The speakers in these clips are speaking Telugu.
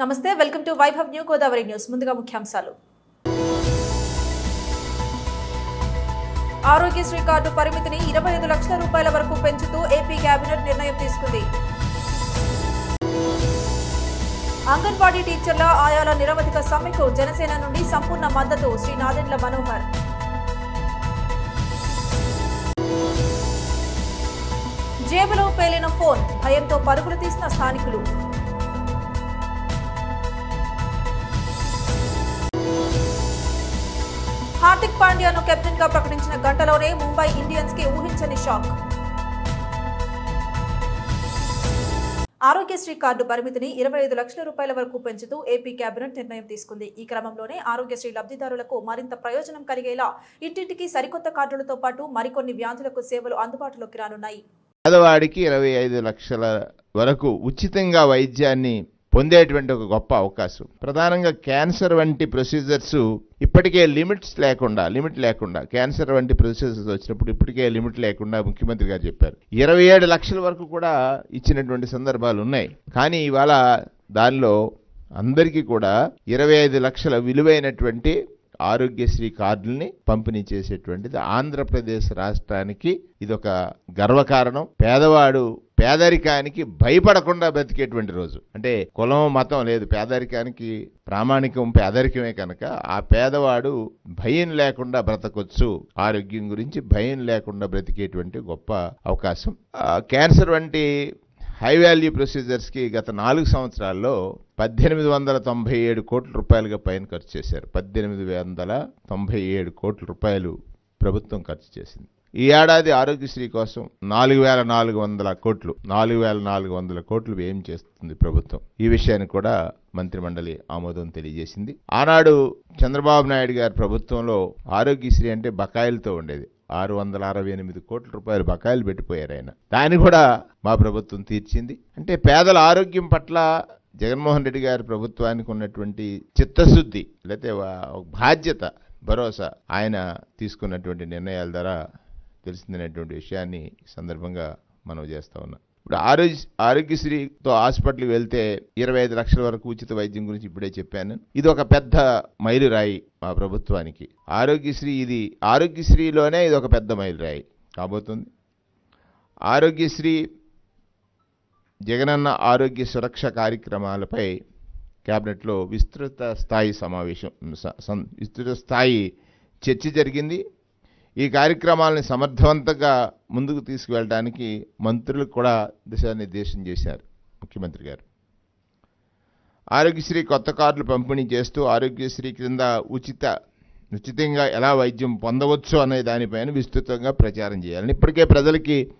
నమస్తే welcome to Vaibhav new Godavari news. ముందుగా ముఖ్యాంశాలు. ఆరోగ్యశ్రీ కార్డు పరిమితిని ఇరవై ఐదు లక్షల రూపాయల వరకు పెంచుతూ ఏపీ కేబినెట్ నిర్ణయం తీసుకుంది. అంగన్వాడీ టీచర్ల ఆయాల నిరవధిక సమ్మెకు జనసేన నుండి సంపూర్ణ మద్దతు శ్రీ నాదెండ్ల మనోహర్. జేబులో పేలిన ఫోన్ భయంతో పరుగులు తీసిన స్థానికులు. హార్దిక్ పాండ్యాను కెప్టెన్గా ప్రకటించిన గంటలోనే ముంబై ఇండియన్స్కి ఊహించని షాక్. ఆరోగ్యశ్రీ కార్డు పరిమితిని ఇరవై ఐదు లక్షల రూపాయల వరకు పెంచుతూ ఏపీ కేబినెట్ నిర్ణయం తీసుకుంది. ఈ క్రమంలోనే ఆరోగ్యశ్రీ లబ్ధిదారులకు మరింత ప్రయోజనం కలిగేలా ఇంటింటికి సరికొత్త కార్డులతో పాటు మరికొన్ని వ్యాధులకు సేవలు అందుబాటులోకి రానున్నాయి. పేదవాడికి ఇరవై ఐదు లక్షల వరకు ఉచితంగా వైద్యాన్ని పొందేటువంటి ఒక గొప్ప అవకాశం. ప్రధానంగా క్యాన్సర్ వంటి ప్రొసీజర్స్ ఇప్పటికే లిమిట్స్ లేకుండా లిమిట్ లేకుండా క్యాన్సర్ వంటి ప్రొసీజర్స్ వచ్చినప్పుడు ఇప్పటికే లిమిట్ లేకుండా ముఖ్యమంత్రి గారు చెప్పారు. ఇరవై ఏడు లక్షల వరకు కూడా ఇచ్చినటువంటి సందర్భాలు ఉన్నాయి. కానీ ఇవాళ దానిలో అందరికీ కూడా ఇరవై ఐదు లక్షల విలువైనటువంటి ఆరోగ్యశ్రీ కార్డుల్ని పంపిణీ చేసేటువంటిది ఆంధ్రప్రదేశ్ రాష్ట్రానికి ఇది ఒక గర్వకారణం. పేదవాడు పేదరికానికి భయపడకుండా బ్రతికేటువంటి రోజు. అంటే కులం మతం లేదు. పేదరికానికి ప్రామాణికం పేదరికమే కనుక ఆ పేదవాడు భయం లేకుండా బ్రతకొచ్చు. ఆరోగ్యం గురించి భయం లేకుండా బ్రతికేటువంటి గొప్ప అవకాశం. క్యాన్సర్ వంటి హై వాల్యూ ప్రొసీజర్స్కి గత నాలుగు సంవత్సరాల్లో పద్దెనిమిది వందల తొంభై ఏడు కోట్ల రూపాయలుగా పైన ఖర్చు చేశారు. పద్దెనిమిది వందల తొంభై ఏడు కోట్ల రూపాయలు ప్రభుత్వం ఖర్చు చేసింది. ఈ ఏడాది ఆరోగ్యశ్రీ కోసం నాలుగు వేల నాలుగు వందల కోట్లు నాలుగు వేల నాలుగు వందల కోట్లు వ్యయం చేస్తుంది ప్రభుత్వం. ఈ విషయాన్ని కూడా మంత్రిమండలి ఆమోదం తెలియజేసింది. ఆనాడు చంద్రబాబు నాయుడు గారి ప్రభుత్వంలో ఆరోగ్యశ్రీ అంటే బకాయిలతో ఉండేది. ఆరు వందల అరవై ఎనిమిది కోట్ల రూపాయలు బకాయిలు పెట్టిపోయారు ఆయన. దాన్ని కూడా మా ప్రభుత్వం తీర్చింది. అంటే పేదల ఆరోగ్యం పట్ల జగన్మోహన్ రెడ్డి గారి ప్రభుత్వానికి ఉన్నటువంటి చిత్తశుద్ధి లేకపోతే బాధ్యత భరోసా ఆయన తీసుకున్నటువంటి నిర్ణయాల ద్వారా తెలిసిందనేటువంటి విషయాన్ని సందర్భంగా మనం చేస్తా ఉన్నాం. ఇప్పుడు ఆరోగ్య ఆరోగ్యశ్రీతో హాస్పిటల్కి వెళ్తే ఇరవై ఐదు లక్షల వరకు ఉచిత వైద్యం గురించి ఇప్పుడే చెప్పాను. ఇది ఒక పెద్ద మైలురాయి మా ప్రభుత్వానికి. ఆరోగ్యశ్రీ ఇది ఆరోగ్యశ్రీలోనే ఇది ఒక పెద్ద మైలురాయి కాబోతుంది. ఆరోగ్యశ్రీ జగనన్న ఆరోగ్య సురక్ష కార్యక్రమాలపై కేబినెట్లో విస్తృత స్థాయి సమావేశం స- విస్తృత స్థాయి చర్చ జరిగింది. ఈ కార్యక్రమాలని సమర్థవంతంగా ముందుకు తీసుకువెళ్ళడానికి మంత్రులకు కూడా దిశానిర్దేశం చేశారు. ముఖ్యమంత్రి గారు. ఆరోగ్యశ్రీ కొత్త కార్డులు పంపిణీ చేస్తూ ఆరోగ్యశ్రీ క్రింద ఉచిత ఉచితంగా ఎలా వైద్యం పొందవచ్చు అనే దానిపైన విస్తృతంగా ప్రచారం చేయాలని ఇప్పటికే ప్రజలకి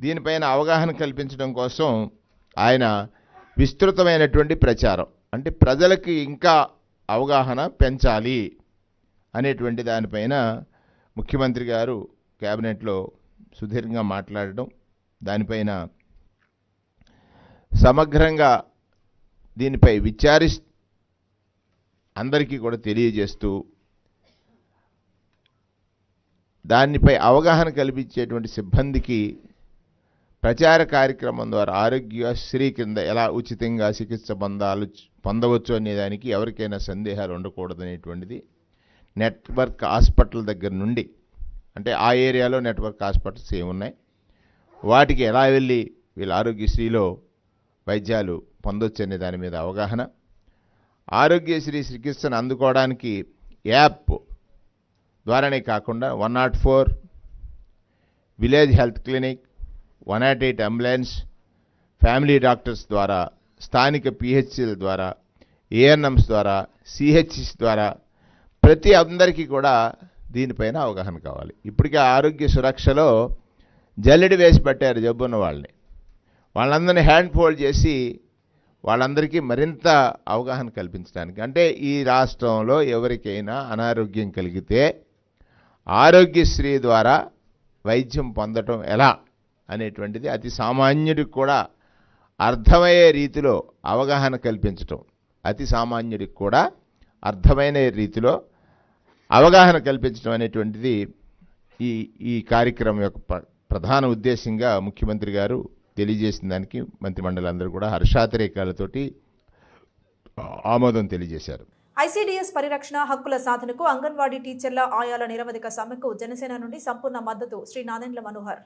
దీనిపైన అవగాహన కల్పించడం కోసం ఆయన విస్తృతమైనటువంటి ప్రచారం. అంటే ప్రజలకి ఇంకా అవగాహన పెంచాలి అనేటువంటి దానిపైన ముఖ్యమంత్రి గారు క్యాబినెట్లో సుదీర్ఘంగా మాట్లాడడం దానిపైన సమగ్రంగా దీనిపై విచారి అందరికీ కూడా తెలియజేస్తూ దానిపై అవగాహన కల్పించేటువంటి సిబ్బందికి ప్రచార కార్యక్రమం ద్వారా ఆరోగ్యశ్రీ కింద ఎలా ఉచితంగా చికిత్స పొందాలు పొందవచ్చు అనేదానికి ఎవరికైనా సందేహాలు ఉండకూడదనేటువంటిది నెట్వర్క్ హాస్పిటల్ దగ్గర నుండి అంటే ఆ ఏరియాలో నెట్వర్క్ హాస్పిటల్స్ ఏమున్నాయి? వాటికి ఎలా వెళ్ళి వీళ్ళ ఆరోగ్యశ్రీలో వైద్యాలు పొందొచ్చు అనే దాని మీద అవగాహన. ఆరోగ్యశ్రీ చికిత్సను అందుకోవడానికి యాప్ ద్వారానే కాకుండా one nought four village health clinic one nought eight ambulance family doctors ద్వారా స్థానిక పిహెచ్సిల ద్వారా ఏఎన్ఎంస్ ద్వారా సిహెచ్సిస్ ద్వారా ప్రతి అందరికీ కూడా దీనిపైన అవగాహన కావాలి. ఇప్పటికే ఆరోగ్య సురక్షలో జల్లెడి వేసి పెట్టారు జబ్బున్న వాళ్ళని. వాళ్ళందరినీ హ్యాండ్ ఫోల్డ్ చేసి వాళ్ళందరికీ మరింత అవగాహన కల్పించడానికి. అంటే ఈ రాష్ట్రంలో ఎవరికైనా అనారోగ్యం కలిగితే ఆరోగ్యశ్రీ ద్వారా వైద్యం పొందటం ఎలా అనేటువంటిది అతి సామాన్యుడికి కూడా అర్థమయ్యే రీతిలో అవగాహన కల్పించటం. అతి సామాన్యుడికి కూడా అర్థమైన రీతిలో అవగాహన కల్పించడం అనేటువంటిది ఈ ఈ కార్యక్రమం యొక్క ప్ర- ప్రధాన ఉద్దేశంగా ముఖ్యమంత్రి గారు తెలియజేసిన దానికి మంత్రిమండలి అందరూ కూడా హర్షాతిరేకాలతోటి ఆమోదం తెలియజేశారు. ఐసీడీఎస్ పరిరక్షణ హక్కుల సాధనకు అంగన్వాడీ టీచర్ల ఆయాల నిరవధిక సమ్మెకు జనసేన నుండి సంపూర్ణ మద్దతు. శ్రీ నాదెండ్ల మనోహర్.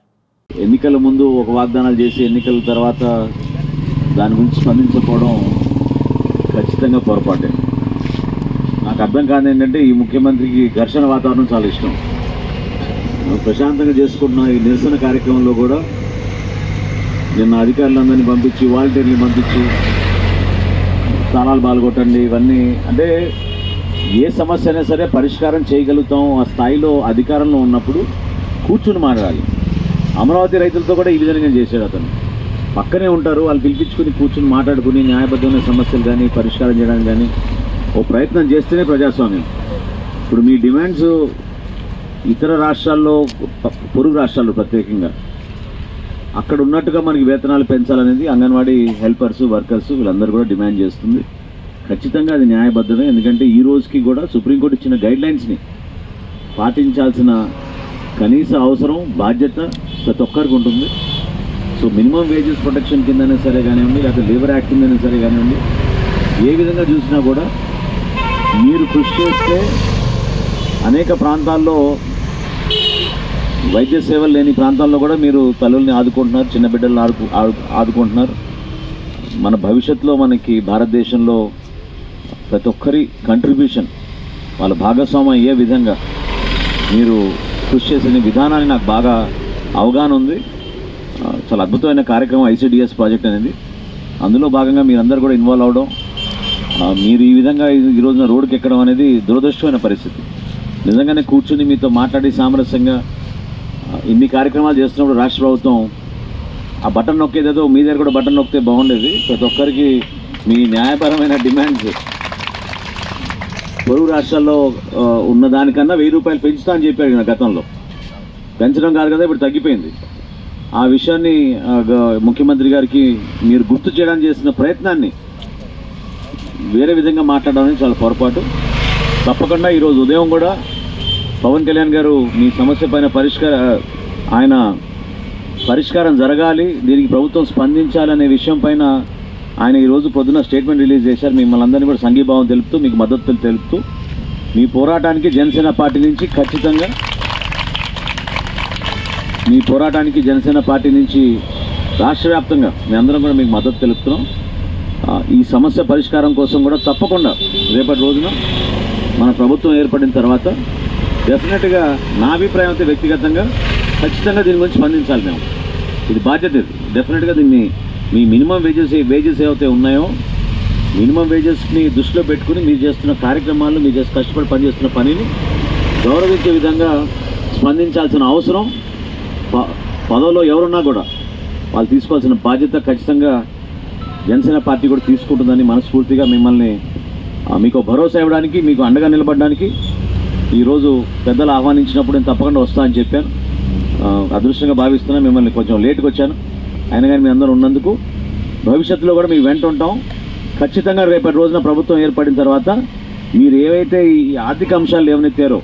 ఎన్నికల ముందు ఒక వాగ్దానాలు చేసి ఎన్నికల తర్వాత దాని గురించి స్పందించకపోవడం ఖచ్చితంగా పొరపాటే. నాకు అర్థం కాదు ఏంటంటే ఈ ముఖ్యమంత్రికి ఘర్షణ వాతావరణం చాలా ఇష్టం. ప్రశాంతంగా చేసుకుంటున్న ఈ నిరసన కార్యక్రమంలో కూడా నిన్న అధికారులందరినీ పంపించి వాలంటీర్ని పంపించి స్థానాలు పాల్గొట్టండి ఇవన్నీ అంటే ఏ సమస్య అయినా సరే పరిష్కారం చేయగలుగుతాం. ఆ స్థాయిలో అధికారంలో ఉన్నప్పుడు కూర్చుని మాట్లాడాలి. అమరావతి రైతులతో కూడా ఈ విధంగా చేశాడు అతను. పక్కనే ఉంటారు వాళ్ళు పిలిపించుకుని కూర్చుని మాట్లాడుకుని న్యాయబద్ధమైన సమస్యలు కానీ పరిష్కారం చేయడానికి కానీ ఓ ప్రయత్నం చేస్తేనే ప్రజాస్వామ్యం. ఇప్పుడు మీ డిమాండ్స్ ఇతర రాష్ట్రాల్లో ప- పొరుగు రాష్ట్రాల్లో ప్రత్యేకంగా. అక్కడ ఉన్నట్టుగా మనకి వేతనాలు పెంచాలనేది అంగన్వాడీ హెల్పర్స్ వర్కర్స్ వీళ్ళందరూ కూడా డిమాండ్ చేస్తుంది. ఖచ్చితంగా అది న్యాయబద్ధమే. ఎందుకంటే ఈ రోజుకి కూడా సుప్రీంకోర్టు ఇచ్చిన గైడ్లైన్స్ని పాటించాల్సిన కనీస అవసరం బాధ్యత ప్రతి ఒక్కరికి ఉంటుంది. సో మినిమం వేజెస్ ప్రొటెక్షన్ కిందనే సరే కానివ్వండి లేకపోతే లేబర్ యాక్ట్ కిందనే సరే కానివ్వండి ఏ విధంగా చూసినా కూడా మీరు కృషి చేస్తే అనేక ప్రాంతాల్లో వైద్య సేవలు లేని ప్రాంతాల్లో కూడా మీరు తల్లుల్ని ఆదుకుంటున్నారు చిన్న బిడ్డలను ఆడుకు ఆదుకుంటున్నారు. మన భవిష్యత్తులో మనకి భారతదేశంలో ప్రతి ఒక్కరి కంట్రిబ్యూషన్ వాళ్ళ భాగస్వామ్యం అయ్యే విధంగా మీరు కృషి చేసిన విధానాన్ని నాకు బాగా అవగాహన ఉంది. చాలా అద్భుతమైన కార్యక్రమం ఐసిడిఎస్ ప్రాజెక్ట్ అనేది. అందులో భాగంగా మీరందరూ కూడా ఇన్వాల్వ్ అవడం మీరు ఈ విధంగా ఈ- రోజున రోడ్డుకి ఎక్కడం అనేది దురదృష్టమైన పరిస్థితి. నిజంగానే కూర్చుని మీతో మాట్లాడి సామరస్యంగా ఇన్ని కార్యక్రమాలు చేస్తున్నప్పుడు రాష్ట్ర ప్రభుత్వం ఆ బటన్ నొక్కేదేదో మీ దగ్గర కూడా బటన్ నొక్కితే బాగుండేది. ప్రతి ఒక్కరికి మీ న్యాయపరమైన డిమాండ్స్. పొరుగు రాష్ట్రాల్లో ఉన్న దానికన్నా వెయ్యి రూపాయలు పెంచుతా అని చెప్పారు నా గతంలో. పెంచడం కాదు కదా ఇప్పుడు తగ్గిపోయింది. ఆ విషయాన్ని ముఖ్యమంత్రి గారికి మీరు గుర్తు చేయడానికి చేసిన ప్రయత్నాన్ని వేరే విధంగా మాట్లాడడం అనేది చాలా పొరపాటు. తప్పకుండా ఈరోజు ఉదయం కూడా పవన్ కళ్యాణ్ గారు మీ సమస్య పైన పరిష్కార ఆయన పరిష్కారం జరగాలి దీనికి ప్రభుత్వం స్పందించాలనే విషయం పైన ఆయన ఈరోజు పొద్దున స్టేట్మెంట్ రిలీజ్ చేశారు. మిమ్మల్ని అందరినీ కూడా సంఘీభావం తెలుపుతూ మీకు మద్దతు తెలుపుతూ మీ పోరాటానికి జనసేన పార్టీ నుంచి ఖచ్చితంగా మీ పోరాటానికి జనసేన పార్టీ నుంచి రాష్ట్ర వ్యాప్తంగా మేమందరం కూడా మీకు మద్దతు తెలుపుతున్నాం. ఈ సమస్య పరిష్కారం కోసం కూడా తప్పకుండా రేపటి రోజున మన ప్రభుత్వం ఏర్పడిన తర్వాత డెఫినెట్గా నా అభిప్రాయం అయితే వ్యక్తిగతంగా ఖచ్చితంగా దీని గురించి స్పందించాలి మేము. ఇది బాధ్యత ఇది. డెఫినెట్గా దీన్ని మీ మినిమం వేజెస్ వేజెస్ ఏవైతే ఉన్నాయో మినిమం వేజెస్ని దృష్టిలో పెట్టుకుని మీరు చేస్తున్న కార్యక్రమాలు మీరు చేసి కష్టపడి పనిచేస్తున్న పనిని గౌరవించే విధంగా స్పందించాల్సిన అవసరం. ప- పదవిలో ఎవరున్నా కూడా వాళ్ళు తీసుకోవాల్సిన బాధ్యత ఖచ్చితంగా జనసేన పార్టీ కూడా తీసుకుంటుందని మనస్ఫూర్తిగా మిమ్మల్ని మీకు భరోసా ఇవ్వడానికి మీకు అండగా నిలబడడానికి ఈరోజు పెద్దలు ఆహ్వానించినప్పుడు నేను తప్పకుండా వస్తా అని చెప్పాను. అదృష్టంగా భావిస్తున్నా మిమ్మల్ని కొంచెం లేట్కి వచ్చాను. అయినా కానీ మీ అందరూ ఉన్నందుకు భవిష్యత్తులో కూడా మీ వెంట ఉంటాం. ఖచ్చితంగా రేపటి రోజున ప్రభుత్వం ఏర్పడిన తర్వాత మీరు ఏవైతే ఈ ఆర్థిక అంశాలు ఏమనెత్తారో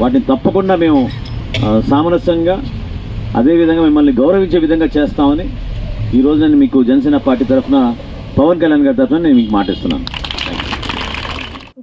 వాటిని తప్పకుండా మేము సామరస్యంగా అదేవిధంగా మిమ్మల్ని గౌరవించే విధంగా చేస్తామని ఈరోజు నేను మీకు జనసేన పార్టీ తరఫున పవన్ కళ్యాణ్ గారి తరఫున నేను మీకు మాటిస్తున్నాను.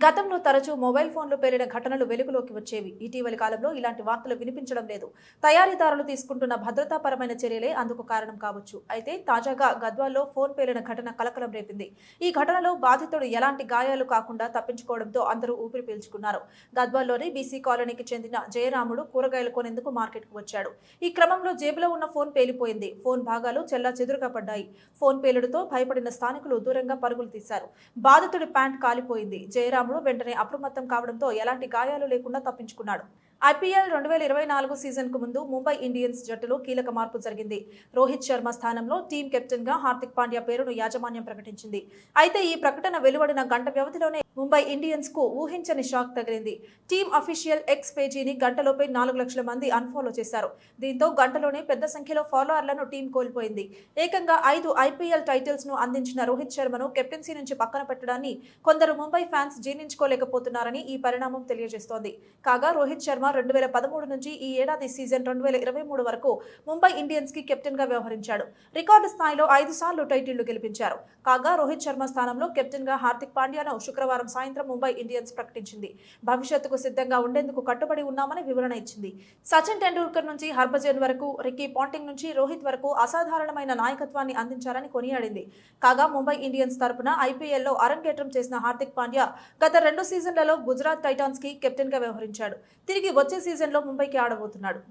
గతంలో తరచూ మొబైల్ ఫోన్లు పేలిన ఘటనలు వెలుగులోకి వచ్చేవి. ఇటీవలి కాలంలో ఇలాంటి వార్తలు వినిపించడం లేదు. తయారీదారులు తీసుకుంటున్న భద్రతాపరమైన చర్యలే అందుకు కారణం కావచ్చు. అయితే తాజాగా గద్వాల్లో ఫోన్ పేలిన ఘటన కలకలం రేపింది. ఈ ఘటనలో బాధితుడు ఎలాంటి గాయాలు కాకుండా తప్పించుకోవడంతో అందరూ ఊపిరి పీల్చుకున్నారు. గద్వాల్లోని బీసీ కాలనీకి చెందిన జయరాముడు కూరగాయలు కొనేందుకు మార్కెట్కు వచ్చాడు. ఈ క్రమంలో జేబులో ఉన్న ఫోన్ పేలిపోయింది. ఫోన్ భాగాలు చెల్లా చెదురుగా పడ్డాయి. ఫోన్ పేలుడుతో భయపడిన స్థానికులు దూరంగా పరుగులు తీశారు. బాధితుడి ప్యాంట్ కాలిపోయింది. జయరాముడు వెంటనే అప్రమత్తం కావడంతో ఎలాంటి గాయాలు లేకుండా తప్పించుకున్నాడు. ఐపీఎల్ రెండు వేల ఇరవై నాలుగు సీజన్కు ముందు ముంబై ఇండియన్స్ జట్టులో కీలక మార్పు జరిగింది. రోహిత్ శర్మ స్థానంలో టీం కెప్టెన్గా హార్దిక్ పాండ్యా పేరును యాజమాన్యం ప్రకటించింది. అయితే ఈ ప్రకటన వెలువడిన గంట వ్యవధిలోనే ముంబై ఇండియన్స్కు ఊహించని షాక్ తగిలింది. టీమ్ అఫీషియల్ ఎక్స్ పేజీని గంటలోపే నాలుగు లక్షల మంది అన్ఫాలో చేశారు. దీంతో గంటలోనే పెద్ద సంఖ్యలో ఫాలోవర్లను టీం కోల్పోయింది. ఏకంగా ఐదు ఐపీఎల్ టైటిల్స్ను అందించిన రోహిత్ శర్మను కెప్టెన్సీ నుంచి పక్కన పెట్టడాన్ని కొందరు ముంబై ఫ్యాన్స్ జీర్ణించుకోలేకపోతున్నారని ఈ పరిణామం తెలియజేస్తోంది. కాగా రోహిత్ శర్మ రెండు వేల పదమూడు నుంచి ఈ ఏడాది సీజన్ రెండు వేల ఇరవై మూడు వరకు ముంబై ఇండియన్స్కి కెప్టెన్గా వ్యవహరించాడు. రికార్డు స్థాయిలో ఐదు సార్లు టైటిళ్ళు గెలిపించారు. కాగా రోహిత్ శర్మ స్థానంలో కెప్టెన్గా హార్దిక్ పాండ్యాను శుక్రవారం సాయంత్రం ముంబై ఇండియన్స్ ప్రకటించింది. భవిష్యత్తుకు సిద్ధంగా ఉండేందుకు కట్టుబడి ఉన్నామని వివరణ ఇచ్చింది. సచిన్ టెండూల్కర్ నుంచి హర్భజన్ వరకు రిక్కీ పాంటింగ్ నుంచి రోహిత్ వరకు అసాధారణమైన నాయకత్వాన్ని అందించారని కొనియాడింది. కాగా ముంబై ఇండియన్స్ తరపున ఐపీఎల్లో అరంగేట్రం చేసిన హార్దిక్ పాండ్యా గత రెండు సీజన్లలో గుజరాత్ టైటాన్స్కి కెప్టెన్గా వ్యవహరించాడు. తిరిగి వచ్చే సీజన్లో ముంబైకి ఆడబోతున్నాడు.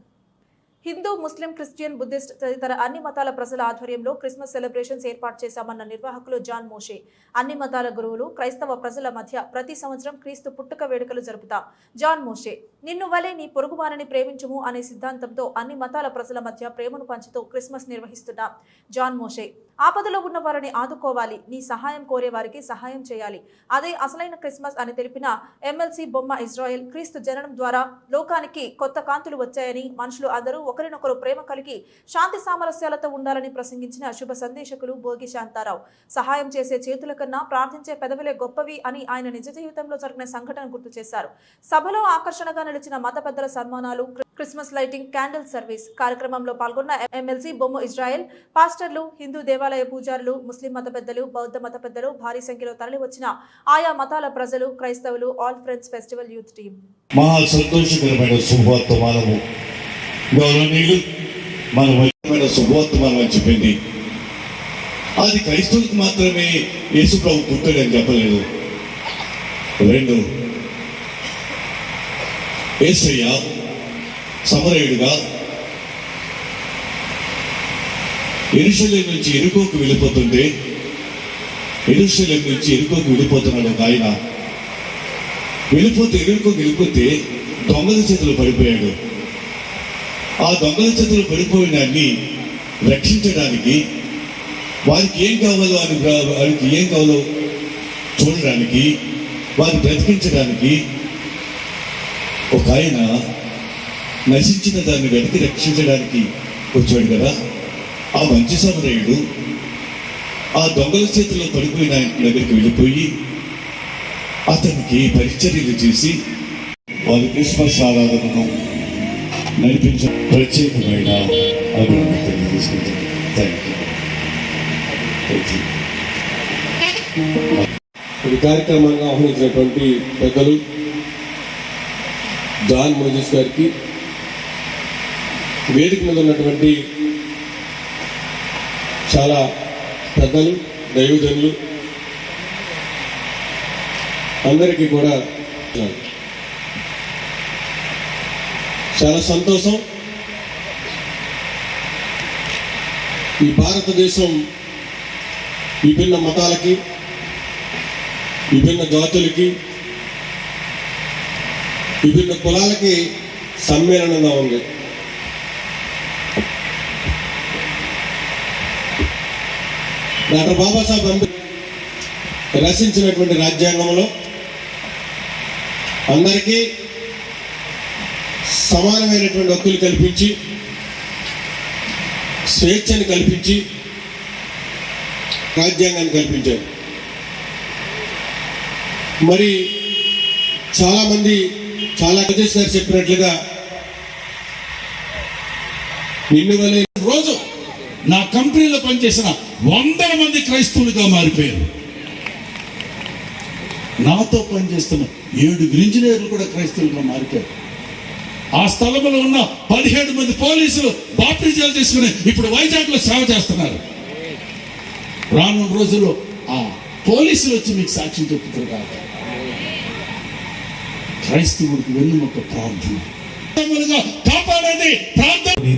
హిందూ ముస్లిం క్రిస్టియన్ బుద్ధిస్ట్ తదితర అన్ని మతాల ప్రజల ఆధ్వర్యంలో క్రిస్మస్ సెలబ్రేషన్స్ ఏర్పాటు చేశామన్న నిర్వాహకులు జాన్ మోషే. అన్ని మతాల గురువులు క్రైస్తవ ప్రజల మధ్య ప్రతి సంవత్సరం క్రీస్తు పుట్టుక వేడుకలు జరుపుతాం. జాన్ మోషే నిన్ను వలె నీ పొరుగువారిని ప్రేమించుము అనే సిద్ధాంతంతో అన్ని మతాల ప్రజల మధ్య ప్రేమను పంచుతూ క్రిస్మస్ నిర్వహిస్తున్నాం. జాన్ మోషే ఆపదలో ఉన్న వారిని ఆదుకోవాలి. నీ సహాయం కోరే వారికి సహాయం చేయాలి. అదే అసలైన క్రిస్మస్ అని తెలిపిన ఎమ్మెల్సీ బొమ్మ ఇజ్రాయెల్ క్రీస్తు జననం ద్వారా లోకానికి కొత్త కాంతులు వచ్చాయని మనుషులు అందరూ ఒకరినొకరు ప్రేమ కలిగి శాంతి సామరస్యాలతో ఉండాలని ప్రసంగించిన శుభ సందేశకులు భోగి శాంతారావు. సహాయం చేసే చేతుల కన్నా ప్రార్థించే పెదవులే గొప్పవి అని ఆయన నిజ జీవితంలో జరిగిన సంఘటన గుర్తు చేశారు. సభలో ఆకర్షణగా నిలిచిన మత పెద్దల సన్మానాలు క్రిస్మస్ లైటింగ్ క్యాండిల్ సర్వీస్ కార్యక్రమంలో పాల్గొన్న ఎమ్మెల్సీ బొమ్మ ఇజ్రాయెల్ పాస్టర్లు హిందూ దేవాలయ పూజారులు ముస్లిం మత పెద్దలు బౌద్ధ మత పెద్దలు భారీ సంఖ్యలో తరలివచ్చిన ఆయా మతాల ప్రజలు క్రైస్తవులు all friends festival youth team. మహా సంతోషకరమైన శుభవర్తమానము. గౌరవనీయులు మన వైద్యమైన శుభవర్తమానం అని చెప్పింది. అది క్రైస్తవులకు మాత్రమే యేసు ప్రభు పుట్టాడని చెప్పలేదు. రెండు ఏసయ్యా సమరయుడుగా ఎరుషలేం నుంచి ఎరుకోకు వెళ్ళిపోతుంటే ఎరుషలేం నుంచి ఎరుకోకు వెళ్ళిపోతున్నాడు ఒక ఆయన వెళ్ళిపోతే ఎరుకోకు వెళ్ళిపోతే దొంగల చేతులు పడిపోయాడు. ఆ దొంగల చేతులు పడిపోయిన దాన్ని రక్షించడానికి వారికి ఏం కావాలో అని వారికి ఏం కావాలో చూడడానికి వారిని బ్రతికించడానికి ఒక ఆయన నశించిన దాన్ని వెతికి రక్షించడానికి వచ్చాడు కదా. ఆ మంచి సమరయుడు ఆ దొంగల చేతిలో పడిపోయిన ఆయన దగ్గరికి వెళ్ళిపోయి అతనికి పరిచర్యలు చేసి వారి క్రిస్మస్ ఆరాధనను నడిపించే ప్రత్యేకమైన అభివృద్ధి తెలియజేసుకుంటాను. థ్యాంక్ యూ కార్యక్రమాన్ని ఆహ్వానించినటువంటి పెద్దలు జాన్ మోజెస్ గారికి వేదిక మీద ఉన్నటువంటి చాలా పెద్దలు దైవజనులు అందరికీ కూడా చాలా సంతోషం. ఈ భారతదేశం విభిన్న మతాలకి విభిన్న జాతులకి విభిన్న కులాలకి సమ్మేళనంగా ఉంది. డాక్టర్ బాబాసాహెబ్ అంబేద్కర్ రచించినటువంటి రాజ్యాంగంలో అందరికీ సమానమైనటువంటి హక్కులు కల్పించి స్వేచ్ఛను కల్పించి రాజ్యాంగాన్ని కల్పించారు. మరి చాలామంది చాలా ప్రదేశ్ గారు చెప్పినట్లుగా నిన్ను వలె నా కంపెనీలో పనిచేసిన వందల మంది క్రైస్తవులుగా మారిపోయారు. నాతో పనిచేస్తున్న ఏడుగురు ఇంజనీర్లు కూడా క్రైస్తవులుగా మారిపోయారు. ఆ స్థలంలో ఉన్న పదిహేడు మంది పోలీసులు బాప్టిజాలు తీసుకుని ఇప్పుడు వైజాగ్లో సేవ చేస్తున్నారు. రానున్న రోజుల్లో ఆ పోలీసులు వచ్చి మీకు సాక్ష్యం చెప్తారు కాదు. క్రైస్తవుడికి వెన్నుమొక్క ప్రార్థన. కాపాడేది ప్రార్థన. నీ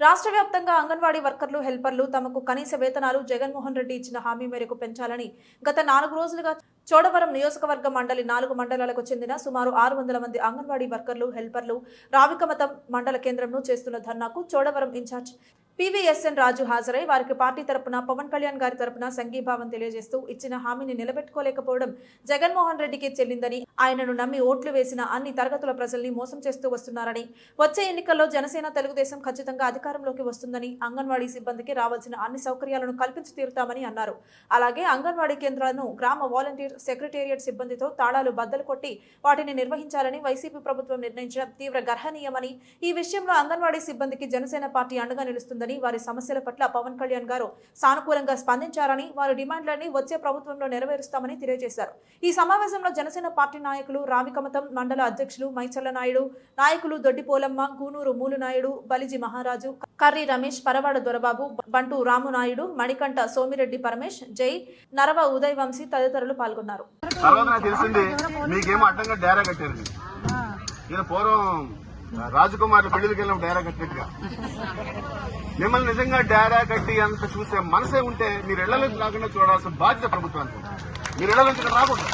రాష్ట్ర వ్యాప్తంగా అంగన్వాడీ వర్కర్లు హెల్పర్లు తమకు కనీస వేతనాలు జగన్మోహన్ రెడ్డి ఇచ్చిన హామీ మేరకు పెంచాలని గత నాలుగు రోజులుగా చోడవరం నియోజకవర్గ మండలి నాలుగు మండలాలకు చెందిన సుమారు ఆరు వందల మంది అంగన్వాడీ వర్కర్లు హెల్పర్లు రావికమతం మండల కేంద్రంను చేస్తున్న ధర్నాకు చోడవరం ఇన్ఛార్జ్ పివిఎస్ఎన్ రాజు హాజరై వారికి పార్టీ తరపున పవన్ కళ్యాణ్ గారి తరపున సంఘీభావం తెలియజేస్తూ ఇచ్చిన హామీని నిలబెట్టుకోలేకపోవడం జగన్మోహన్ రెడ్డికి చెల్లిందని ఆయనను నమ్మి ఓట్లు వేసిన అన్ని తరగతుల ప్రజల్ని మోసం చేస్తూ వస్తున్నారని వచ్చే ఎన్నికల్లో జనసేన తెలుగుదేశం ఖచ్చితంగా అధికారంలోకి వస్తుందని అంగన్వాడీ సిబ్బందికి రావాల్సిన అన్ని సౌకర్యాలను కల్పించి తీరుతామని అన్నారు. అలాగే అంగన్వాడీ కేంద్రాలను గ్రామ వాలంటీర్ సెక్రటేరియట్ సిబ్బందితో తాళాలు బద్దలు కొట్టి వాటిని నిర్వహించాలని వైసీపీ ప్రభుత్వం నిర్ణయించడం తీవ్ర గర్హనీయమని ఈ విషయంలో అంగన్వాడీ సిబ్బందికి జనసేన పార్టీ అండగా నిలుస్తుందని వారి సమస్యల పట్ల పవన్ కళ్యాణ్ గారు సానుకూలంగా స్పందించారని వారి డిమాండ్లన్నీ వచ్చే ప్రభుత్వంలో నెరవేరుస్తామని తెలియజేశారు. ఈ సమావేశంలో జనసేన పార్టీ నాయకులు రావికమతం మండల అధ్యక్షులు మైచల్ల నాయుడు నాయకులు దొడ్డిపోలమ్మ గూనూరు మూలునాయుడు బలిజి మహారాజు కర్రీ రమేష్ పరవాడ దొరబాబు బంటు రామునాయుడు మణికంఠ సోమిరెడ్డి పరమేష్ జై నరవ ఉదయ్ వంశీ తదితరులు పాల్గొన్నారు. తెలిసింది మీకేమో అడ్డంగా డేరా కట్టారు పూర్వం రాజకుమార్లు పెళ్ళికి వెళ్ళిన డేరా కట్టినట్టుగా. మిమ్మల్ని నిజంగా డేరా కట్టి అంత చూసే మనసే ఉంటే మీరు ఇళ్ళలోకి రాకుండా చూడాల్సిన బాధ్యత ప్రభుత్వానికి మీరు ఇళ్ళ రాకుండా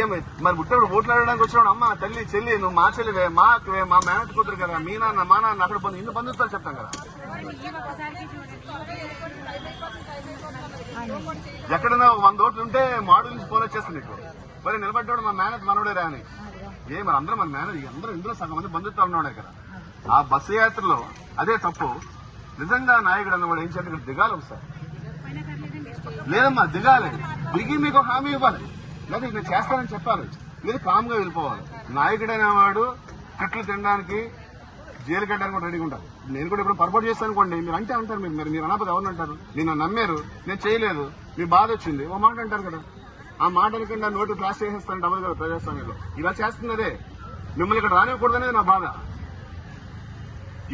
ఏమి? మరి పుట్టినప్పుడు ఓట్లు అడగడానికి వచ్చినాడు అమ్మ తల్లి చెల్లి నువ్వు మా చెల్లివే మా అక్కవే మా మేనేజ్ కూతురు కదా మీ నాన్న మా నాన్న అక్కడ పొంది ఇన్ని బంధుత్వాలు చెప్తాం కదా. ఎక్కడన్నా వంద ఓట్లు ఉంటే మాడు నుంచి ఫోన్ వచ్చేస్తుంది నీకు మరి నిలబడ్డాడు మా మేనేజ్ మనోడే రాని. ఏ మరి అందరూ మన మేనేజ్ అందరూ ఇందులో సగం మంది బంధుత్వాలు ఉన్నాడే కదా. ఆ బస్సు యాత్రలో అదే తప్పు. నిజంగా నాయకుడు అన్నవాడు ఏం చేయాలి? దిగాలి ఒకసారి లేదమ్మా దిగాలి. దిగి మీకు హామీ ఇవ్వాలి. లేదా ఇక్కడ చేస్తానని చెప్పాలి. మీరు కామ్గా వెళ్ళిపోవాలి. నాయకుడైన వాడు చెట్లు తినడానికి జైలు కట్టడానికి కూడా రెడీగా ఉంటారు నేను కూడా ఇప్పుడు పొరపాటు చేస్తాను అనుకోండి మీరు అంటే అంటారు మీరు. మీరు మీరు అనపది ఎవరు అంటారు? నేను నమ్మారు. నేను చేయలేదు. మీ బాధ వచ్చింది. ఓ మాట అంటారు కదా. ఆ మాట అనకుండా నోటు క్లాస్ చేసేస్తాను డబ్బులు కదా ప్రజాస్వామ్యంలో. ఇలా చేస్తున్నదే. మిమ్మల్ని ఇక్కడ రానివ్వకూడదనేది నా బాధ.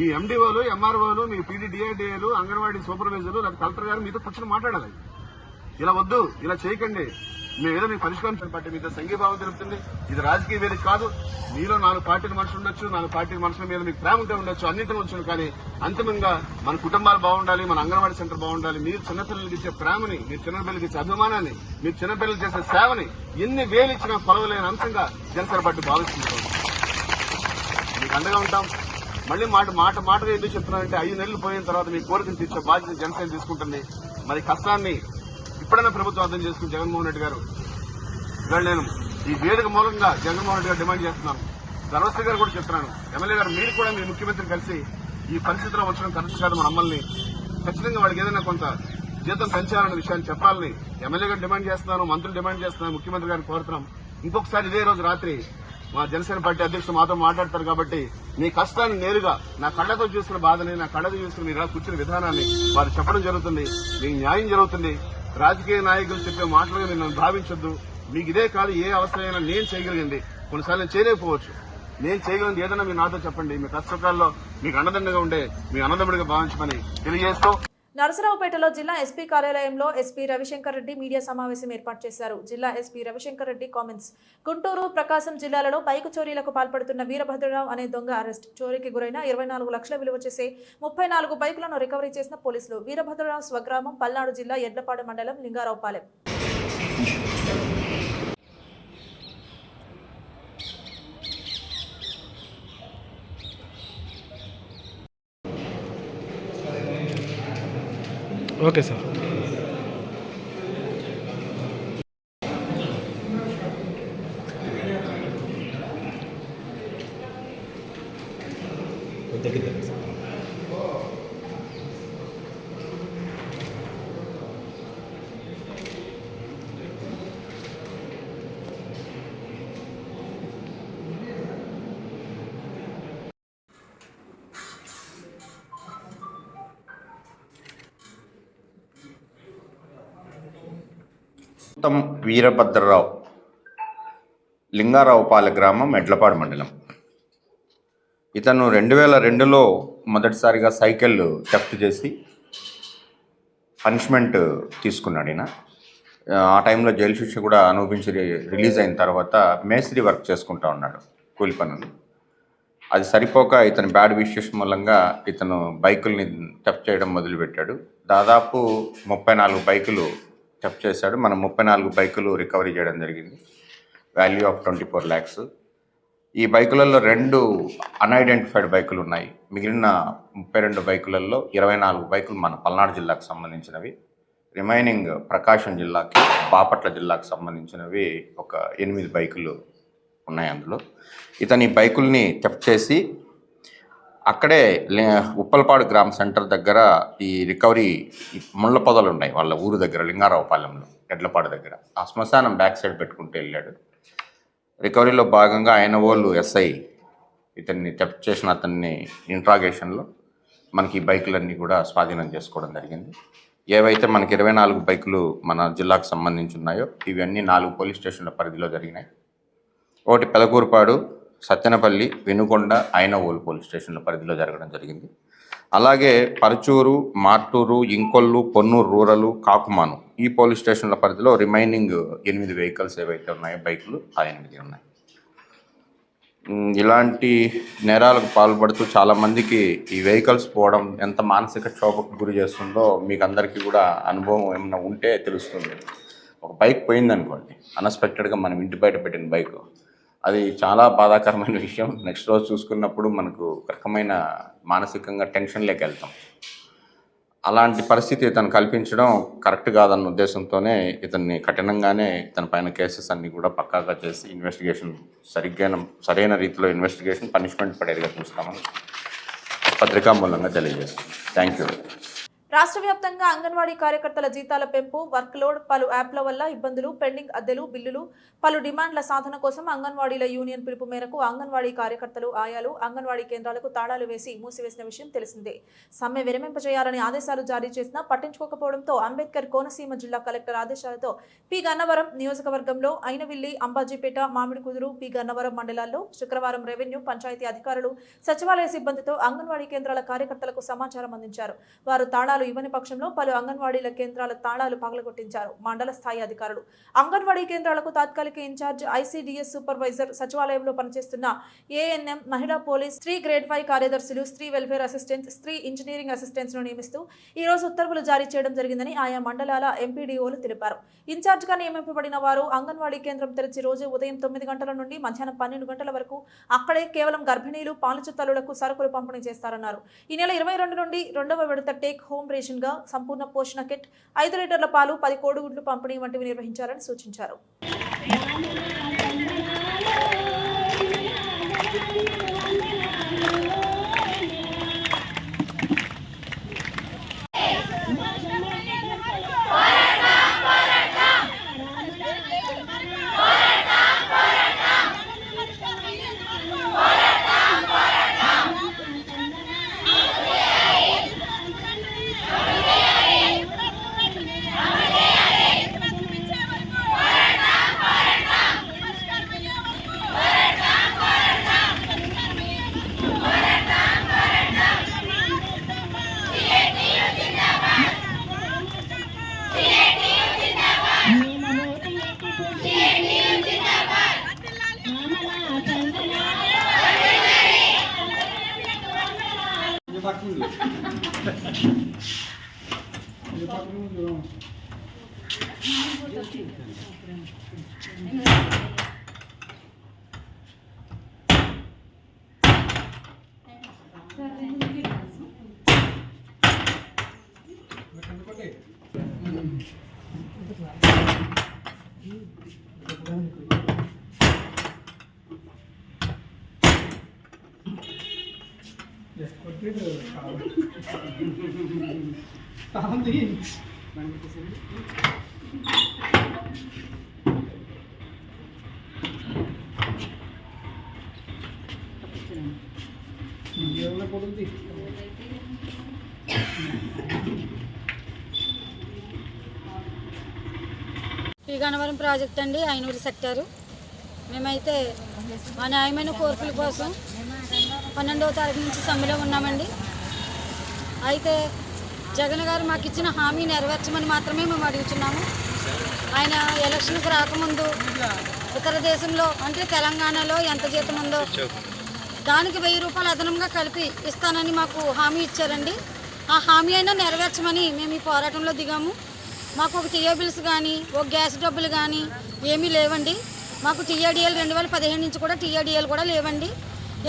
ఈ ఎండిఓలు ఎంఆర్ఓలు మీ పీడీడీఐడిఏలు అంగన్వాడీ సూపర్వైజర్లు లేదా కలెక్టర్ గారు మీతో కూర్చొని మాట్లాడాలి. ఇలా వద్దు ఇలా చేయకండి. మేము ఏదో మీకు పరిష్కారం పార్టీ మీతో సంఘీభావం తెలుపుతుంది. ఇది రాజకీయ వేదిక కాదు. మీలో నాలుగు పార్టీల మనుషులు ఉండొచ్చు నాలుగు పార్టీల మనుషుల మీద మీకు ప్రేమ ఉంటే ఉండొచ్చు అన్నింటిని ఉంచు కానీ అంతిమంగా మన కుటుంబాలు బాగుండాలి మన అంగన్వాడీ సెంటర్ బాగుండాలి మీరు చిన్నపిల్లలకి ఇచ్చే ప్రేమని మీరు చిన్నపిల్లలకి ఇచ్చే అభిమానాన్ని మీరు చిన్నపిల్లలు చేసే సేవని ఎన్ని వేలు ఇచ్చినా కొలవలేని అంశంగా జనసేన పార్టీ భావిస్తుంది మీకు అండగా ఉంటాం. మళ్ళీ మాట మాట మాటగా ఎందుకు చెప్తున్నానంటే ఐదు నెలలు పోయిన తర్వాత మీ కోరికను తీర్చే బాధ్యత జనసేన తీసుకుంటుంది. మరి కష్టాన్ని ఇప్పుడైనా ప్రభుత్వం అర్థం చేసుకుని జగన్మోహన్ రెడ్డి గారు ఇవాళ నేను ఈ వేదిక మూలంగా జగన్మోహన్ రెడ్డి గారు డిమాండ్ చేస్తున్నాను. సర్వస్వ గారు కూడా చెప్తున్నాను. ఎమ్మెల్యే గారు మీరు కూడా మీ ముఖ్యమంత్రి కలిసి ఈ పరిస్థితిలో ఉంచడం కరెక్ట్ కాదు మన అమ్మల్ని ఖచ్చితంగా వాళ్ళకి ఏదైనా కొంత జీతం పెంచాలనే విషయాన్ని చెప్పాలని ఎమ్మెల్యే గారు డిమాండ్ చేస్తున్నాను మంత్రులు డిమాండ్ చేస్తున్నాను ముఖ్యమంత్రి గారిని కోరుతున్నాం. ఇంకొకసారి ఇదే రోజు రాత్రి మా జనసేన పార్టీ అధ్యక్షుడు మాతో మాట్లాడతారు కాబట్టి మీ కష్టాన్ని నేరుగా నా కళ్ళతో చూసిన బాధని నా కళ్ళతో చూసిన మీరు ఇలా కూర్చున్న విధానాన్ని వారు చెప్పడం జరుగుతుంది. మీకు న్యాయం జరుగుతుంది. రాజకీయ నాయకులు చెప్పే మాటలుగా నేను భావించొద్దు. మీకు ఇదే కాదు ఏ అవసరమైనా నేను చేయగలిగింది. కొన్నిసార్లు నేను చేయలేకపోవచ్చు. నేను చేయగలిగింది ఏదైనా మీరు నాతో చెప్పండి. మీ కష్టకాల్లో మీకు అన్నదండగా ఉండే మీ అన్నదమ్ముడిగా భావించమని తెలియజేస్తూ నరసరావుపేటలో జిల్లా ఎస్పీ కార్యాలయంలో ఎస్పీ రవిశంకర్ రెడ్డి మీడియా సమావేశం ఏర్పాటు చేశారు. జిల్లా ఎస్పీ రవిశంకర్ రెడ్డి కామెంట్స్ గుంటూరు ప్రకాశం జిల్లాలలో బైకు చోరీలకు పాల్పడుతున్న వీరభద్రరావు అనే దొంగ అరెస్ట్. చోరీకి గురైన ఇరవై నాలుగు లక్షల విలువ చేసే ముప్పై నాలుగు బైకులను రికవరీ చేసిన పోలీసులు. వీరభద్రరావు స్వగ్రామం పల్నాడు జిల్లా ఎడ్లపాడు మండలం లింగారావుపాలెం. ఓకే సార్ మొత్తం వీరభద్రరావు లింగారావుపాలె గ్రామం ఎడ్లపాడు మండలం. ఇతను రెండు వేల రెండులో మొదటిసారిగా సైకిల్ టెఫ్ట్ చేసి పనిష్మెంట్ తీసుకున్నాడు ఈయన. ఆ టైంలో జైలు శిక్ష కూడా అనుభవించి రి- రిలీజ్ అయిన తర్వాత మేస్త్రి వర్క్ చేసుకుంటా ఉన్నాడు కూలి పనులు. అది సరిపోక ఇతని బ్యాడ్ విషెస్ మూలంగా ఇతను బైకుల్ని టెప్ చేయడం మొదలుపెట్టాడు. దాదాపు ముప్పై నాలుగు బైకులు టెప్ చేశాడు. మనం ముప్పై నాలుగు బైకులు రికవరీ చేయడం జరిగింది. Value of twenty four lakhs. ఈ బైకులలో రెండు అన్ఐడెంటిఫైడ్ బైకులు ఉన్నాయి. మిగిలిన ముప్పై రెండు బైకులలో ఇరవై నాలుగు బైకులు మన పల్నాడు జిల్లాకు సంబంధించినవి. రిమైనింగ్ ప్రకాశం జిల్లాకి బాపట్ల జిల్లాకు సంబంధించినవి ఒక ఎనిమిది బైకులు ఉన్నాయి అందులో. ఇతని బైకుల్ని థెఫ్ట్ చేసి అక్కడే ఉప్పలపాడు గ్రామ సెంటర్ దగ్గర ఈ రికవరీ ఈ ముళ్ళ పొదలు ఉన్నాయి వాళ్ళ ఊరు దగ్గర లింగారావుపాలెంలో ఎడ్లపాడు దగ్గర. ఆ శ్మశానం బ్యాక్ సైడ్ పెట్టుకుంటూ వెళ్ళాడు. రికవరీలో భాగంగా ఆయన వాళ్ళు ఎస్ఐ ఇతన్ని థెఫ్ట్ చేసిన అతన్ని ఇంట్రాగేషన్లో మనకి ఈ బైకులన్నీ కూడా స్వాధీనం చేసుకోవడం జరిగింది. ఏవైతే మనకి ఇరవై నాలుగు బైకులు మన జిల్లాకు సంబంధించి ఉన్నాయో ఇవన్నీ నాలుగు పోలీస్ స్టేషన్ల పరిధిలో జరిగినాయి. ఒకటి పెదకూరుపాడు సత్తెనపల్లి వెనుకొండ ఐనవోలు పోలీస్ స్టేషన్ల పరిధిలో జరగడం జరిగింది. అలాగే పరచూరు మార్టూరు ఇంకొల్లు పొన్నూరు రూరలు కాకుమాను ఈ పోలీస్ స్టేషన్ల పరిధిలో రిమైనింగ్ ఎనిమిది వెహికల్స్ ఏవైతే ఉన్నాయో బైకులు ఆ ఎనిమిది ఉన్నాయి. ఇలాంటి నేరాలకు పాల్పడుతూ చాలామందికి ఈ వెహికల్స్ పోవడం ఎంత మానసిక క్షోభకు గురి చేస్తుందో మీకు అందరికీ కూడా అనుభవం ఏమైనా ఉంటే తెలుస్తుంది. ఒక బైక్ పోయిందనుకోండి అన్ఎక్స్పెక్టెడ్గా మనం ఇంటి బయట పెట్టిన బైక్ అది చాలా బాధాకరమైన విషయం. నెక్స్ట్ రోజు చూసుకున్నప్పుడు మనకు ఒక రకమైన మానసికంగా టెన్షన్లోకి వెళ్తాం. అలాంటి పరిస్థితి ఇతను కల్పించడం కరెక్ట్ కాదన్న ఉద్దేశంతోనే ఇతన్ని కఠినంగానే ఇతని పైన కేసెస్ అన్ని కూడా పక్కాగా చేసి ఇన్వెస్టిగేషన్ సరిగ్గా సరైన రీతిలో ఇన్వెస్టిగేషన్ పనిష్మెంట్ పడేదిగా చూస్తామని పత్రికా మూలంగా తెలియజేస్తాం థ్యాంక్ యూ రాష్ట్ర వ్యాప్తంగా అంగన్వాడీ కార్యకర్తల జీతాల పెంపు వర్క్ లోడ్ పలు యాప్ల వల్ల ఇబ్బందులు పెండింగ్ అద్దెలు బిల్లులు పలు డిమాండ్ల సాధన కోసం అంగన్వాడీల యూనియన్ పిలుపు మేరకు అంగన్వాడీ కార్యకర్తలు ఆయాలు అంగన్వాడీ కేంద్రాలకు తాళాలు వేసి మూసివేసిన విషయం తెలిసిందే. సమ్మె విరమింపజేయాలని ఆదేశాలు జారీ చేసినా పట్టించుకోకపోవడంతో అంబేద్కర్ కోనసీమ జిల్లా కలెక్టర్ ఆదేశాలతో పి. గన్నవరం నియోజకవర్గంలో అయినవిల్లి అంబాజీపేట మామిడికుదురు పి. గన్నవరం మండలాల్లో శుక్రవారం రెవెన్యూ పంచాయతీ అధికారులు సచివాలయ సిబ్బందితో అంగన్వాడీ కేంద్రాల కార్యకర్తలకు సమాచారం అందించారు. వారు తాళాలు ఇవ్వని పక్షంలో పలు అంగన్వాడీల కేంద్రాల తాళాలు పగలగొట్టించారు. మండల స్థాయి అధికారులు. అంగన్వాడీ కేంద్రాలకు తాత్కాలిక ఇన్ఛార్జ్ ఐసీడీఎస్ సూపర్వైజర్ సచివాలయంలో పనిచేస్తున్న ఏఎన్ఎం మహిళా పోలీస్ స్త్రీ గ్రేడ్ ఫైవ్ కార్యదర్శులు స్త్రీ వెల్ఫేర్ అసిస్టెంట్ స్త్రీ ఇంజనీరింగ్ అసిస్టెంట్స్ను నియమిస్తూ ఈ రోజు ఉత్తర్వులు జారీ చేయడం జరిగిందని ఆయా మండలాల ఎంపీడీఓలు తెలిపారు. ఇన్ఛార్జ్గా నియమింపబడిన వారు అంగన్వాడీ కేంద్రం తెరిచి రోజు ఉదయం తొమ్మిది గంటల నుండి మధ్యాహ్నం పన్నెండు గంటల వరకు అక్కడే కేవలం గర్భిణీలు పాలుచు తల్లులకు సరుకులు పంపిణీ చేస్తారన్నారు. ఈ నెల ఇరవై రెండు నుండి రెండవ విడత టేక్ హోమ్ రేషన్ సంపూర్ణ పోషణ కిట్ ఐదు లీటర్ల పాలు పది కోడిగుడ్లు పంపిణీ వంటివి నిర్వహించాలని సూచించారు. Gösterdiğiniz gibi lazım. Tamam Gannavaram project అండి ఐనూరు సెక్టారు. మేమైతే మా న్యాయమైన కోర్పుల కోసం పన్నెండవ తారీఖు నుంచి సమ్మెలో ఉన్నామండి. అయితే జగన్ గారు మాకు ఇచ్చిన హామీ నెరవేర్చమని మాత్రమే మేము అడుగుతున్నాము ఆయన ఎలక్షన్కి రాకముందు ఇతర దేశంలో అంటే తెలంగాణలో ఎంత జీతం ఉందో దానికి వెయ్యి రూపాయలు అదనంగా కలిపి ఇస్తానని మాకు హామీ ఇచ్చారండి. ఆ హామీ అయినా నెరవేర్చమని మేము ఈ పోరాటంలో దిగాము. మాకు ఒక టీఏ బిల్స్ కానీ ఒక గ్యాస్ డబ్బులు కానీ ఏమీ లేవండి. మాకు టీఏడిఎల్ రెండు వేల పదిహేను నుంచి కూడా టీఏడిఎల్ కూడా లేవండి.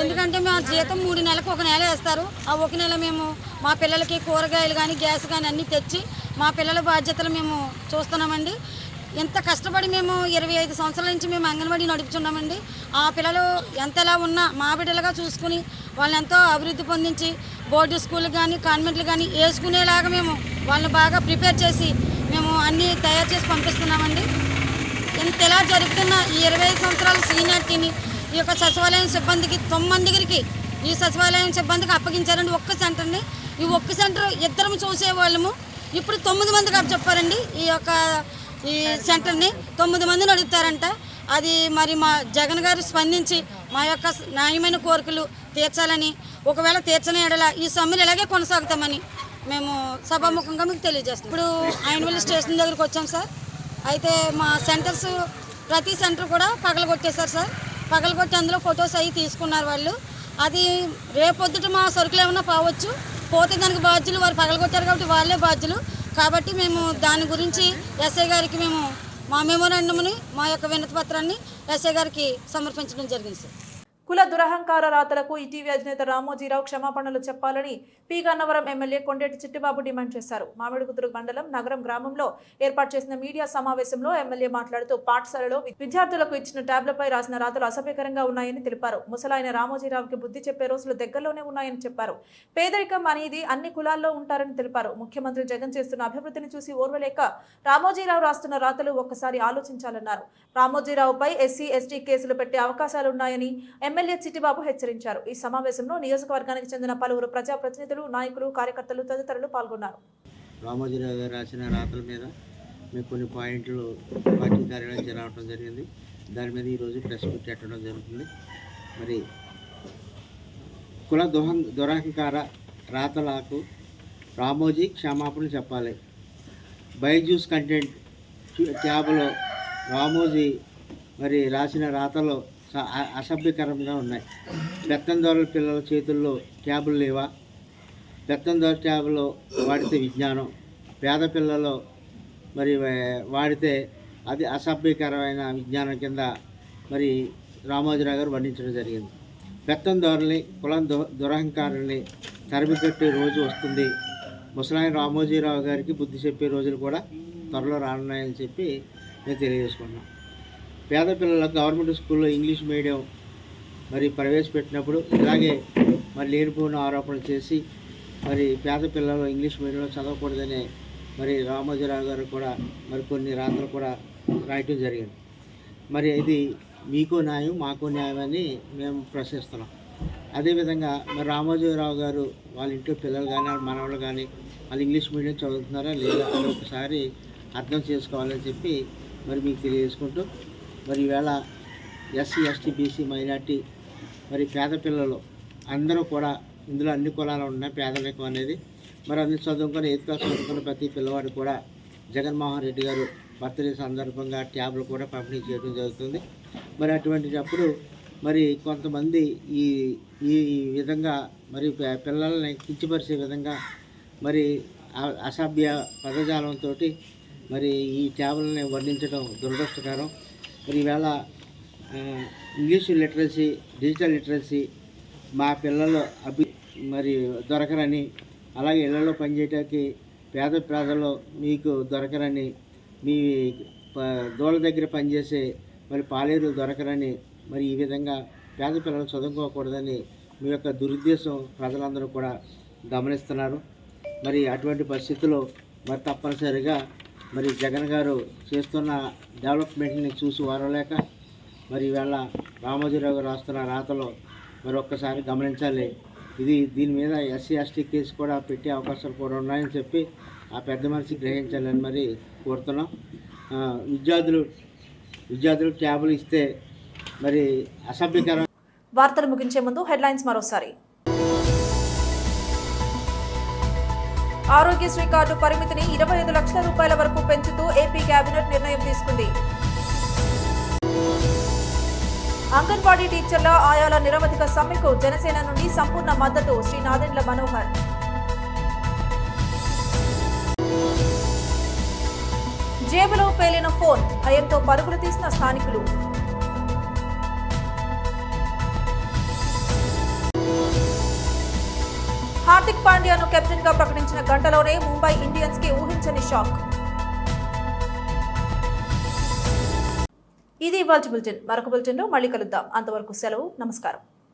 ఎందుకంటే మా జీతం మూడు నెలలకు ఒక నెల వేస్తారు. ఆ ఒక నెల మేము మా పిల్లలకి కూరగాయలు కానీ గ్యాస్ కానీ అన్నీ తెచ్చి మా పిల్లల బాధ్యతలు మేము చూస్తున్నామండి. ఎంత కష్టపడి మేము ఇరవై ఐదు సంవత్సరాల నుంచి మేము అంగన్వాడీ నడుపుతున్నామండి. ఆ పిల్లలు ఎంతలా ఉన్నా మా బిడ్డలుగా చూసుకుని వాళ్ళని ఎంతో అభివృద్ధి పొందించి బోర్డు స్కూల్ కానీ కాన్వెంట్లు కానీ వేసుకునేలాగా మేము వాళ్ళని బాగా ప్రిపేర్ చేసి మేము అన్నీ తయారు చేసి పంపిస్తున్నామండి. ఇంత ఇలా జరుగుతున్న ఈ ఇరవై ఐదు సంవత్సరాల సీనియార్టీని ఈ యొక్క సచివాలయం సిబ్బందికి తొమ్మిదికి ఈ సచివాలయం సిబ్బందికి అప్పగించారండి. ఒక్క సెంటర్ని ఈ ఒక్క సెంటర్ ఇద్దరం చూసేవాళ్ళము. ఇప్పుడు తొమ్మిది మందికి అప్పు చెప్పారండి. ఈ యొక్క ఈ సెంటర్ని తొమ్మిది మందిని అడుగుతారంట. అది మరి మా జగన్ గారు స్పందించి మా యొక్క న్యాయమైన కోరికలు తీర్చాలని ఒకవేళ తీర్చని ఎడల ఈ సమ్మెలు ఇలాగే కొనసాగుతామని మేము సభాముఖంగా మీకు తెలియజేస్తాం ఇప్పుడు ఆయనవల్లి స్టేషన్ దగ్గరికి వచ్చాం సార్. అయితే మా సెంటర్స్ ప్రతి సెంటర్ కూడా పగలగొట్టేశారు సార్. పగలగొట్టి అందులో ఫొటోస్ అవి తీసుకున్నారు వాళ్ళు. అది రేపొద్దుట మా సరుకులు ఏమన్నా పోవచ్చు పోతే దానికి బాధ్యులు వారు పగలగొట్టారు కాబట్టి వాళ్ళే బాధ్యులు. కాబట్టి మేము దాని గురించి ఎస్ఐ గారికి మేము మా మెమోరాండంని మా యొక్క వినతి పత్రాన్ని ఎస్ఐ గారికి సమర్పించడం జరిగింది సార్ కుల దురహంకార రాతలకు ఇటీవీ అధినేత రామోజీరావు క్షమాపణలు చెప్పాలని P Gannavaram MLA Kondeti Chittibabu demand చేశారు. మామిడికుదురు మండలం నగరం గ్రామంలో ఏర్పాటు చేసిన మీడియా సమావేశంలో ఎమ్మెల్యే మాట్లాడుతూ పాఠశాలలో విద్యార్థులకు ఇచ్చిన ట్యాబ్లపై రాసిన రాతలు అసభ్యకరంగా ఉన్నాయని తెలిపారు. ముసలాయన రామోజీరావుకి బుద్ధి చెప్పే రోజులు దగ్గరలోనే ఉన్నాయని చెప్పారు. పేదరికం అనేది అన్ని కులాల్లో ఉంటారని తెలిపారు. ముఖ్యమంత్రి జగన్ చేస్తున్న అభివృద్ధిని చూసి ఓర్వలేక రామోజీరావు రాస్తున్న రాతలు ఒక్కసారి ఆలోచించాలన్నారు. రామోజీరావుపై ఎస్సీ ఎస్టీ కేసులు పెట్టే అవకాశాలున్నాయని ఎమ్మెల్యే చిట్టిబాబు హెచ్చరించారు. ఈ సమావేశంలో నియోజకవర్గానికి చెందిన పలువురు ప్రజాప్రతినిధులు నాయకులు కార్యకర్తలు తదితరులు పాల్గొన్నారు. రామోజీరావు గారు రాసిన రాతల మీద మేము కొన్ని పాయింట్లు పార్టీ కార్యాలయం రావడం జరిగింది. దాని మీద ఈరోజు ప్రెస్ మీట్ పెట్టడం జరుగుతుంది. మరి కుల దుహ దురహంకార రాతలకు రామోజీ క్షమాపణ చెప్పాలి. బైజూస్ కంటెంట్ ట్యాబ్లో రామోజీ మరి రాసిన రాతలు అసభ్యకరంగా ఉన్నాయి. పెత్తందారుల పిల్లల చేతుల్లో ట్యాబులు లేవా? పెత్తందోర ట్యాబులో వాడితే విజ్ఞానం. పేద పిల్లలు మరి వాడితే అది అసభ్యకరమైన విజ్ఞానం కింద మరి రామోజీరావు గారు వర్ణించడం జరిగింది. పెత్తందోరల్ని కులం దు దురహంకారుల్ని తరిమిపెట్టే రోజు వస్తుంది. ముసలాయన రామోజీరావు గారికి బుద్ధి చెప్పే రోజులు కూడా త్వరలో రానున్నాయని చెప్పి నేను తెలియజేసుకున్నాను పేద పిల్లలకు గవర్నమెంట్ స్కూల్లో ఇంగ్లీష్ మీడియం మరి ప్రవేశపెట్టినప్పుడు ఇలాగే మరి లేనిపోయిన ఆరోపణలు చేసి మరి పేద పిల్లలు ఇంగ్లీష్ మీడియంలో చదవకూడదనే మరి రామోజీరావు గారు కూడా మరి కొన్ని రాత్రులు కూడా రాయటం జరిగింది. మరి ఇది మీకు న్యాయం మాకు న్యాయం అని మేము ప్రశ్నిస్తున్నాం. అదేవిధంగా మరి రామోజీరావు గారు వాళ్ళ ఇంట్లో పిల్లలు కానీ వాళ్ళ మనవాళ్ళు కానీ వాళ్ళు ఇంగ్లీష్ మీడియం చదువుతున్నారా లేదా అని ఒకసారి అర్థం చేసుకోవాలని చెప్పి మరి మీకు తెలియజేసుకుంటూ మరి ఈవేళ ఎస్సీ ఎస్టీ బీసీ మైనార్టీ మరి పేద పిల్లలు అందరూ కూడా ఇందులో అన్ని కులాలు ఉన్నాయి పేదరికం అనేది మరి అన్ని చదువుకొని ఎయిత్ క్లాస్ చదువుకున్న ప్రతి పిల్లవాడు కూడా జగన్మోహన్ రెడ్డి గారు బర్త్డే సందర్భంగా ట్యాబ్లు కూడా పంపిణీ చేయడం జరుగుతుంది. మరి అటువంటిటప్పుడు మరి కొంతమంది ఈ ఈ విధంగా మరి పిల్లల్ని కించపరిచే విధంగా మరి అ- అసభ్య పదజాలంతో మరి ఈ ట్యాబ్లని వర్ణించడం దురదృష్టకరం. మరి ఈవేళ ఇంగ్లీష్ లిటరసీ డిజిటల్ లిటరసీ మా పిల్లలు అభి మరి దొరకరని అలాగే ఇళ్ళలో పనిచేయటానికి పేద పేదలు మీకు దొరకరని మీ ప- దగ్గర పనిచేసే మరి పాలేరు దొరకరని మరి ఈ విధంగా పేద పిల్లలు చదువుకోకూడదని మీ యొక్క దురుద్దేశం ప్రజలందరూ కూడా గమనిస్తున్నారు. మరి అటువంటి పరిస్థితుల్లో మరి తప్పనిసరిగా మరి జగన్ గారు చేస్తున్న డెవలప్మెంట్ని చూసి వారలేక మరి ఇవాళ రామోజీరావు గారు రాస్తున్న రాతలో మరి ఒక్కసారి గమనించాలి. ఇది దీని మీద ఎస్సీ ఎస్టీ కేసు కూడా పెట్టే అవకాశాలు కూడా ఉన్నాయని చెప్పి ఆ పెద్ద మనిషి గ్రహించాలని మరి కోరుతున్నాం. విద్యార్థులు విద్యార్థులు ట్యాబులు ఇస్తే మరి అసభ్యకరం. వార్తలు ముగించే ముందు హెడ్లైన్స్ మరోసారి. ఆరోగ్యశ్రీ కార్డు పరిమితిని ఇరవై ఐదు లక్షల రూపాయల వరకు పెంచుతూ ఏపీ కేబినెట్ నిర్ణయం తీసుకుంది. అంగన్వాడీ టీచర్ల ఆయాల నిరవధిక సమ్మెకు జనసేన నుండి సంపూర్ణ మద్దతు శ్రీ నాదెండ్ల మనోహర్. జేబులో పేలిన ఫోన్ భయంతో పరుగులు తీసిన స్థానికులు. హార్దిక్ పాండ్యాను కెప్టెన్గా ప్రకటించిన గంటలోనే ముంబై ఇండియన్స్కి ఊహించని షాక్. ఇది ఇవాళ బులెటిన్. మరొక బులెటిన్లో మళ్ళీ కలుద్దాం. అంతవరకు సెలవు. నమస్కారం.